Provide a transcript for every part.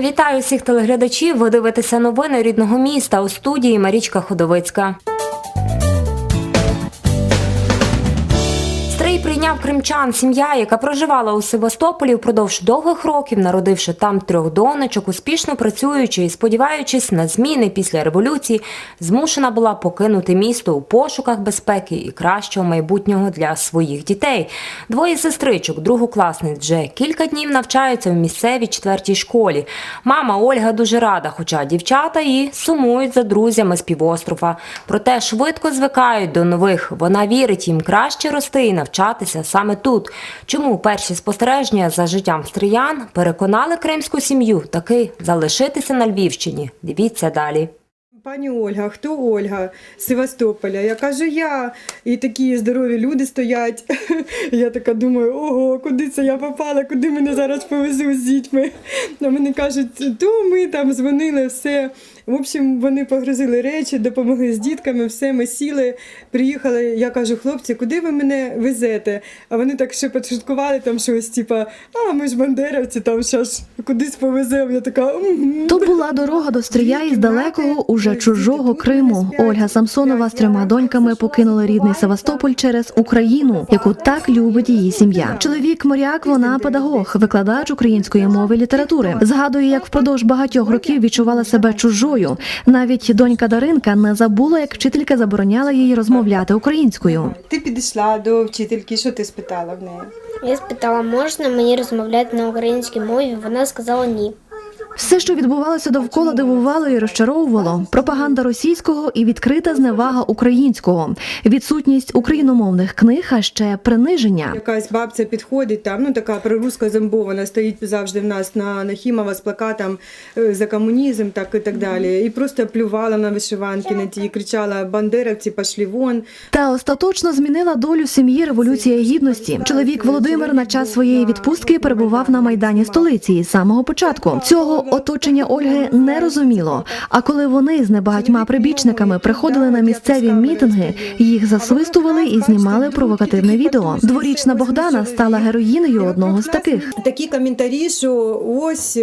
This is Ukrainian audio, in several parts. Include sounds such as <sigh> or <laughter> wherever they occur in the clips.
Вітаю всіх телеглядачів. Ви дивитеся новини рідного міста у студії Марічка Ходовицька. Прийняв кримчан сім'я, яка проживала у Севастополі впродовж довгих років, народивши там трьох донечок, успішно працюючи і сподіваючись на зміни після революції, змушена була покинути місто у пошуках безпеки і кращого майбутнього для своїх дітей. Двоє сестричок, другокласниць, вже кілька днів навчаються в місцевій четвертій школі. Мама Ольга дуже рада, хоча дівчата і сумують за друзями з півострова. Проте швидко звикають до нових. Вона вірить їм краще рости і навчатися саме тут. Чому перші спостереження за життям стріян переконали кримську сім'ю таки залишитися на Львівщині? Дивіться далі. Пані Ольга, хто Ольга з Севастополя? Я кажу, я. І такі здорові люди стоять. <laughs> Я така думаю, ого, куди це я попала, куди мене зараз повезуть з дітьми. А вони кажуть, то ми там дзвонили, все. В общем, вони погрузили речі, допомогли з дітками, все, ми сіли, приїхали. Я кажу, хлопці, куди ви мене везете? А вони так ще підшуткували там щось, типа, а ми ж бандерівці, там щас кудись повеземо. Я така, угу. То була дорога до Стрия із далекого, уже чужого Криму. Ольга Самсонова з трьома доньками покинула рідний Севастополь через Україну, яку так любить її сім'я. Чоловік моряк, вона педагог, викладач української мови і літератури. Згадує, як впродовж багатьох років відчувала себе чужою. Навіть донька Даринка не забула, як вчителька забороняла їй розмовляти українською. Ти підійшла до вчительки, що ти спитала в неї? Я спитала, можна мені розмовляти на українській мові? Вона сказала ні. Все, що відбувалося довкола, дивувало і розчаровувало. Пропаганда російського і відкрита зневага українського, відсутність україномовних книг, а ще приниження. Якась бабця підходить там, ну така проруска зомбована, стоїть завжди в нас на Нахімова з плакатом е, за комунізм, так і так далі. І просто плювала на вишиванки на ті, кричала Бандеровці, пошли вон. Та остаточно змінила долю сім'ї Революція Гідності. Чоловік Володимир на час своєї відпустки перебував на майдані столиці із самого початку. Цього оточення Ольги не розуміло. А коли вони з небагатьма прибічниками приходили на місцеві мітинги, їх засвистували і знімали провокативне відео. Дворічна Богдана стала героїнею одного з таких. Такі коментарі, що ось.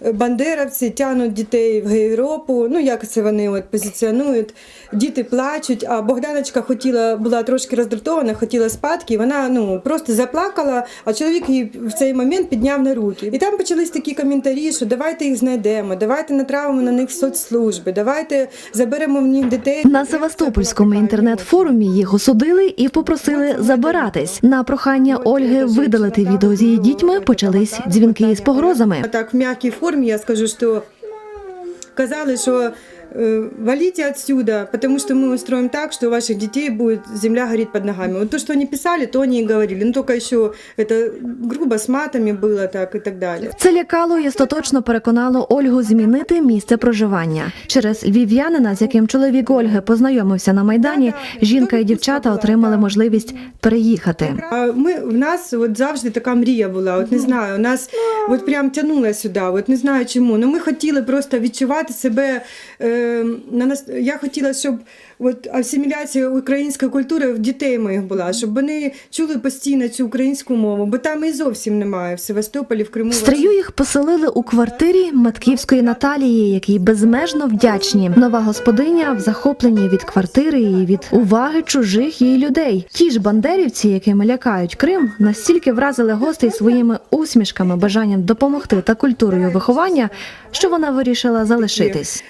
Бандеровці тягнуть дітей в Європу. Ну як це вони от позиціонують? Діти плачуть. А Богданочка хотіла була трошки роздратована, хотіла спадки. Вона ну просто заплакала. А чоловік її в цей момент підняв на руки. І там почались такі коментарі, що давайте їх знайдемо, давайте натравимо на них соцслужби, давайте заберемо в них дітей. На Севастопольському інтернет-форумі їх осудили і попросили забиратись. На прохання Ольги видалити відео з її дітьми почались дзвінки із погрозами. Так в м'якій формі я скажу, що казали, що валите отсюда, потому что мы устроим так, что у ваших детей будет земля гореть под ногами. Вот то, что они писали, то они и говорили. Ну, только еще это грубо с матами было так и так далее. Це лякало і остаточно переконало Ольгу змінити місце проживання. Через львів'янина, з яким чоловік Ольги познайомився на майдані, жінка і дівчата отримали можливість переїхати. А ми в нас от завжди така мрія була. От не знаю, нас от прям тягнуло сюди. От не знаю чому. Ну ми хотіли просто відчувати себе. Е, на нас я хотіла, щоб от асиміляція української культури в дітей моїх була, щоб вони чули постійно цю українську мову, бо там і зовсім немає в Севастополі, в Криму. Стрию їх поселили у квартирі Матківської Наталії, якій безмежно вдячні. Нова господиня в захопленні від квартири і від уваги чужих їй людей. Ті ж бандерівці, якими лякають Крим, настільки вразили гостей своїми усмішками, бажанням допомогти та культурою виховання, що вона вирішила залишитись.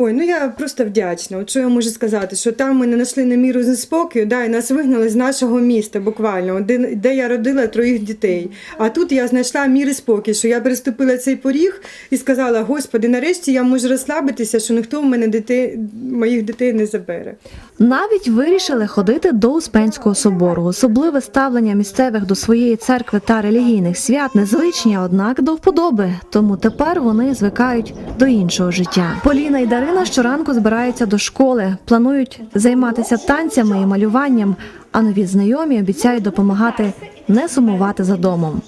Ой, ну я просто вдячна. От що я можу сказати, що там ми не знайшли на міру зі спокою, да, і нас вигнали з нашого міста, буквально, де, де я родила троїх дітей. А тут я знайшла мір і спокій, що я переступила цей поріг і сказала: Господи, нарешті я можу розслабитися, що ніхто в мене дітей, моїх дітей не забере. Навіть вирішили ходити до Успенського собору. Особливе ставлення місцевих до своєї церкви та релігійних свят незвичні, однак до вподоби. Тому тепер вони звикають до іншого життя. Поліна і Дарина щоранку збираються до школи, планують займатися танцями і малюванням. А нові знайомі обіцяють допомагати не сумувати за домом.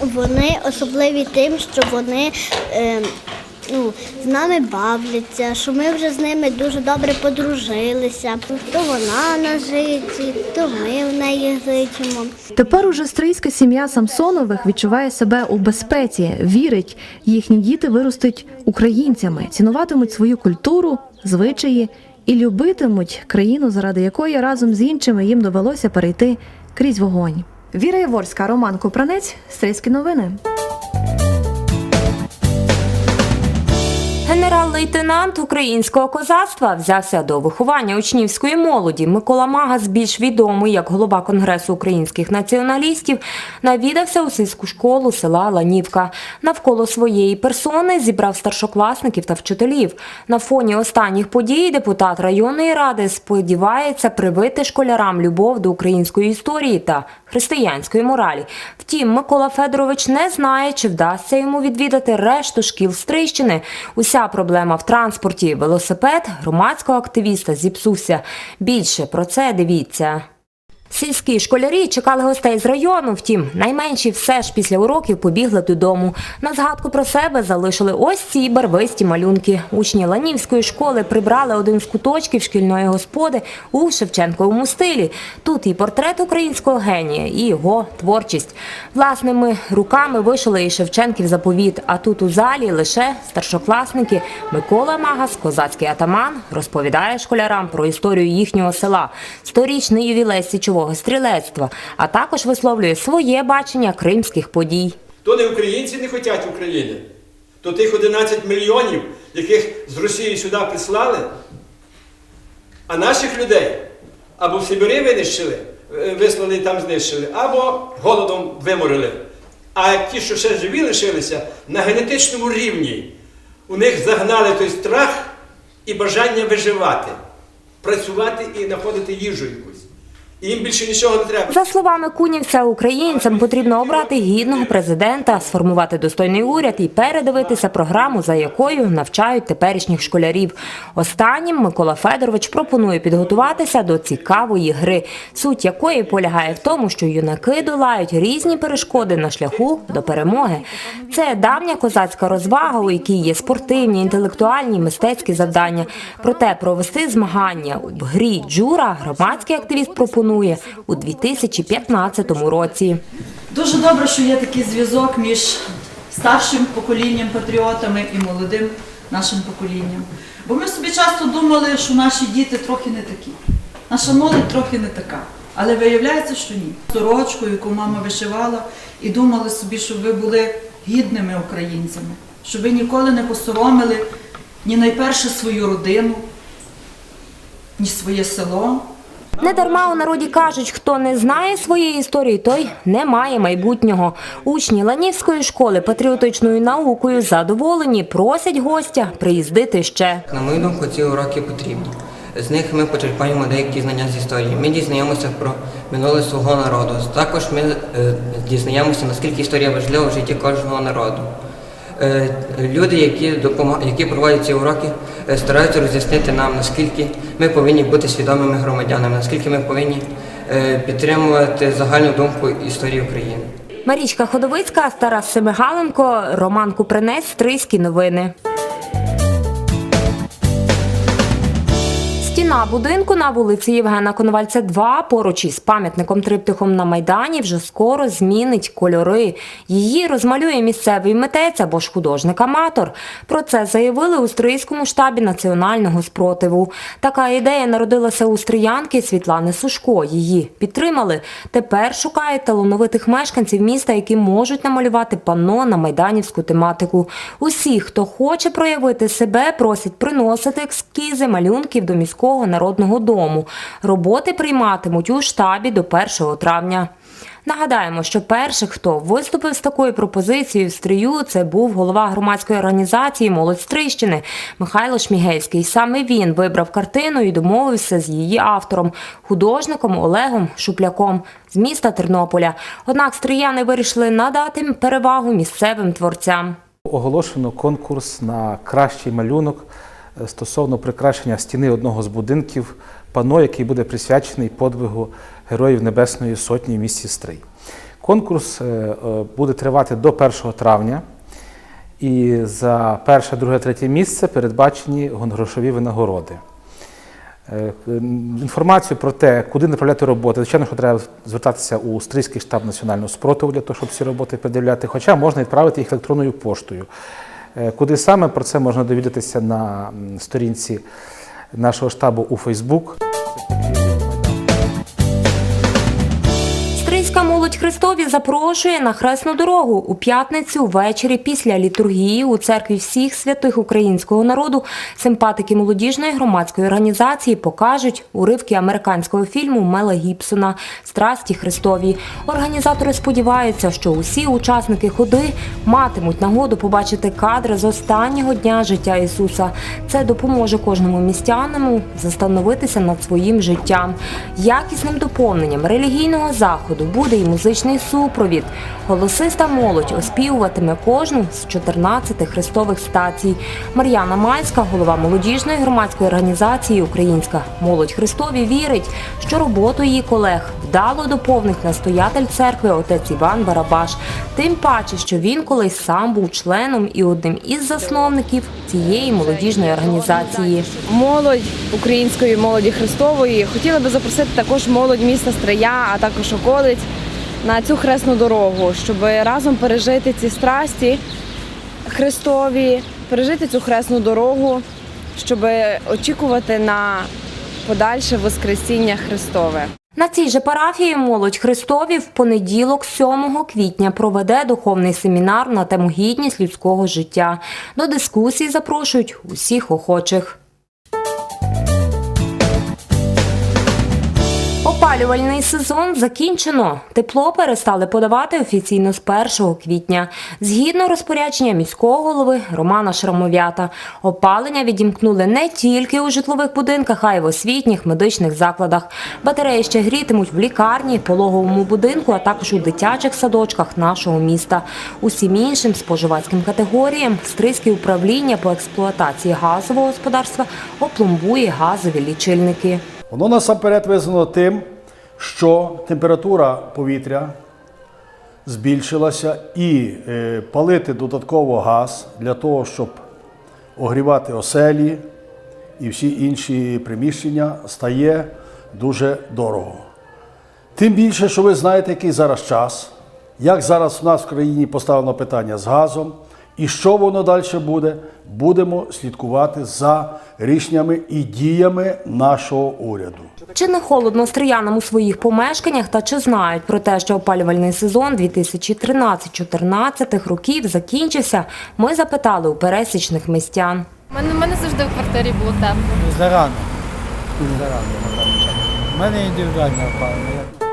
Вони особливі тим, що вони е, ну, з нами бавляться, що ми вже з ними дуже добре подружилися. То вона на житті, то ми в неї житимо. Тепер уже стрийська сім'я Самсонових відчуває себе у безпеці, вірить, їхні діти виростуть українцями, цінуватимуть свою культуру, звичаї і любитимуть країну, заради якої разом з іншими їм довелося перейти крізь вогонь. Віра Яворська, Роман Купранець, Стрийські новини. Генерал-лейтенант українського козацтва взявся до виховання учнівської молоді. Микола Магас, більш відомий як голова Конгресу українських націоналістів, навідався у сільську школу села Ланівка. Навколо своєї персони зібрав старшокласників та вчителів. На фоні останніх подій депутат районної ради сподівається привити школярам любов до української історії та християнської моралі. Втім, Микола Федорович не знає, чи вдасться йому відвідати решту шкіл Стрийщини. Уся проблема в транспорті. Велосипед громадського активіста зіпсувся. Більше про це дивіться. Сільські школярі чекали гостей з району. Втім, найменші все ж після уроків побігли додому. На згадку про себе залишили ось ці барвисті малюнки. Учні Ланівської школи прибрали один з куточків шкільної господи у Шевченковому стилі. Тут і портрет українського генія, і його творчість. Власними руками вишили і Шевченків заповіт. А тут у залі лише старшокласники Микола Магас, козацький атаман, розповідає школярам про історію їхнього села, сторічний ювілей січового стрілецтва, а також висловлює своє бачення кримських подій. То не українці не хочуть України, то тих 11 мільйонів, яких з Росії сюди прислали, а наших людей або в Сибирі винищили, е, вислали там знищили, або голодом виморили. А ті, що ще живі лишилися, на генетичному рівні, у них загнали той страх і бажання виживати, працювати і знаходити їжу якусь. Їм більше нічого не треба. За словами Кунівця, українцям потрібно обрати гідного президента, сформувати достойний уряд і передивитися програму, за якою навчають теперішніх школярів. Останнім Микола Федорович пропонує підготуватися до цікавої гри, суть якої полягає в тому, що юнаки долають різні перешкоди на шляху до перемоги. Це давня козацька розвага, у якій є спортивні, інтелектуальні, мистецькі завдання. Проте провести змагання в грі джура громадський активіст пропонує у 2015 році. Дуже добре, що є такий зв'язок між старшим поколінням патріотами і молодим нашим поколінням. Бо ми собі часто думали, що наші діти трохи не такі, наша молодь трохи не така. Але виявляється, що ні. Сорочку, яку мама вишивала, і думали собі, щоб ви були гідними українцями, щоб ви ніколи не посоромили ні найперше свою родину, ні своє село, Недарма у народі кажуть, хто не знає своєї історії, той не має майбутнього. Учні Ланівської школи патріотичною наукою задоволені, просять гостя приїздити ще. На мою думку, ці уроки потрібні. З них ми почерпаємо деякі знання з історії. Ми дізнаємося про минуле свого народу. Також ми е, дізнаємося, наскільки історія важлива в житті кожного народу. Е, люди, які, допомагають, які проводять ці уроки, е, стараються роз'яснити нам, наскільки ми повинні бути свідомими громадянами, наскільки ми повинні е, підтримувати загальну думку історії України. Марічка Ходовицька, Тарас Семигаленко, Роман Купринець, Стрийські новини. Стіна будинку на вулиці Євгена Коновальця 2 поруч із пам'ятником триптихом на Майдані вже скоро змінить кольори. Її розмалює місцевий митець або ж художник-аматор. Про це заявили у Стрийському штабі національного спротиву. Така ідея народилася у стріянки Світлани Сушко. Її підтримали. Тепер шукають талановитих мешканців міста, які можуть намалювати панно на майданівську тематику. Усі, хто хоче проявити себе, просять приносити ескізи малюнків до міського народного дому. Роботи прийматимуть у штабі до 1 травня. Нагадаємо, що перший, хто виступив з такою пропозицією в стрію, це був голова громадської організації Молодь Стрийщини Михайло Шмігельський. Саме він вибрав картину і домовився з її автором, художником Олегом Шупляком з міста Тернополя. Однак стрияни вирішили надати перевагу місцевим творцям. Оголошено конкурс на кращий малюнок стосовно прикрашення стіни одного з будинків, пано, який буде присвячений подвигу Героїв Небесної Сотні в місті Стрий. Конкурс е, е, буде тривати до 1 травня. І за перше, друге, третє місце передбачені грошові винагороди. Е, Інформацію про те, куди направляти роботи, звичайно, що треба звертатися у Стрийський штаб національного спротиву для того, щоб ці роботи передивляти, хоча можна відправити їх електронною поштою. Е, Куди саме про це можна довідатися на сторінці нашого штабу у Фейсбук. Стрийська молодь Христові запрошує на хресну дорогу у п'ятницю ввечері після літургії у церкві всіх святих українського народу. Симпатики молодіжної громадської організації покажуть уривки американського фільму Мела Гібсона Страсті Христові. Організатори сподіваються, що усі учасники ходи матимуть нагоду побачити кадри з останнього дня життя Ісуса. Це допоможе кожному містянину застановитися над своїм життям. Якісним доповненням релігійного заходу буде і музичний супровід. Голосиста молодь оспівуватиме кожну з 14 хрестових стацій. Мар'яна Мальська, голова молодіжної громадської організації Українська молодь Христові, вірить, що роботу її колег вдало доповнить настоятель церкви отець Іван Барабаш. Тим паче, що він колись сам був членом і одним із засновників цієї молодіжної організації. молодь української молоді Христової. Хотіла би запросити також молодь міста Стрия, а також околиць на цю хресну дорогу, щоб разом пережити ці страсті Христові, пережити цю хресну дорогу, щоб очікувати на подальше Воскресіння Христове. На цій же парафії молодь Христові в понеділок, 7 квітня, проведе духовний семінар на тему гідність людського життя. До дискусії запрошують усіх охочих. Опалювальний сезон закінчено. Тепло перестали подавати офіційно з 1 квітня. Згідно розпорядження міського голови Романа Шрамовята, опалення відімкнули не тільки у житлових будинках, а й в освітніх медичних закладах. Батареї ще грітимуть в лікарні, пологовому будинку, а також у дитячих садочках нашого міста. Усім іншим споживацьким категоріям Стрийське управління по експлуатації газового господарства опломбує газові лічильники. Воно насамперед визвано тим, що температура повітря збільшилася і е, палити додатково газ для того, щоб огрівати оселі і всі інші приміщення стає дуже дорого. Тим більше, що ви знаєте, який зараз час, як зараз в нас в країні поставлено питання з газом, і що воно далі буде, будемо слідкувати за рішеннями і діями нашого уряду. Чи не холодно стріянам у своїх помешканнях та чи знають про те, що опалювальний сезон 2013-14 років закінчився, ми запитали у пересічних містян. У мене, мене завжди в квартирі було тепло. Зарано. Зарано. У мене індивідуальне опалення.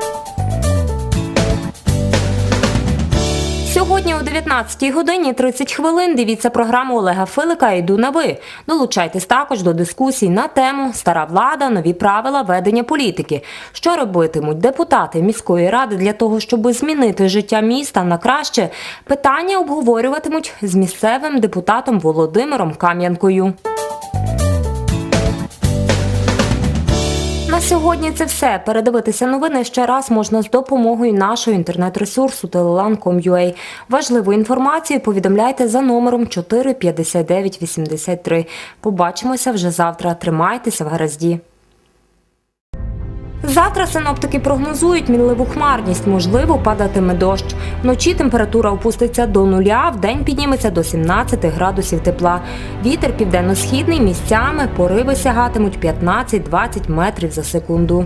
Сьогодні о 19 годині 30 хвилин дивіться програму Олега Филика «Йду на ви». Долучайтесь також до дискусій на тему Стара влада, нові правила ведення політики. Що робитимуть депутати міської ради для того, щоб змінити життя міста на краще? Питання обговорюватимуть з місцевим депутатом Володимиром Кам'янкою. Сьогодні це все. Передивитися новини ще раз можна з допомогою нашого інтернет-ресурсу telelan.com.ua. Важливу інформацію повідомляйте за номером 45983. Побачимося вже завтра. Тримайтеся в гаразді. Завтра синоптики прогнозують мінливу хмарність, можливо, падатиме дощ. Вночі температура опуститься до нуля, в день підніметься до 17 градусів тепла. Вітер південно-східний місцями пориви сягатимуть 15-20 метрів за секунду.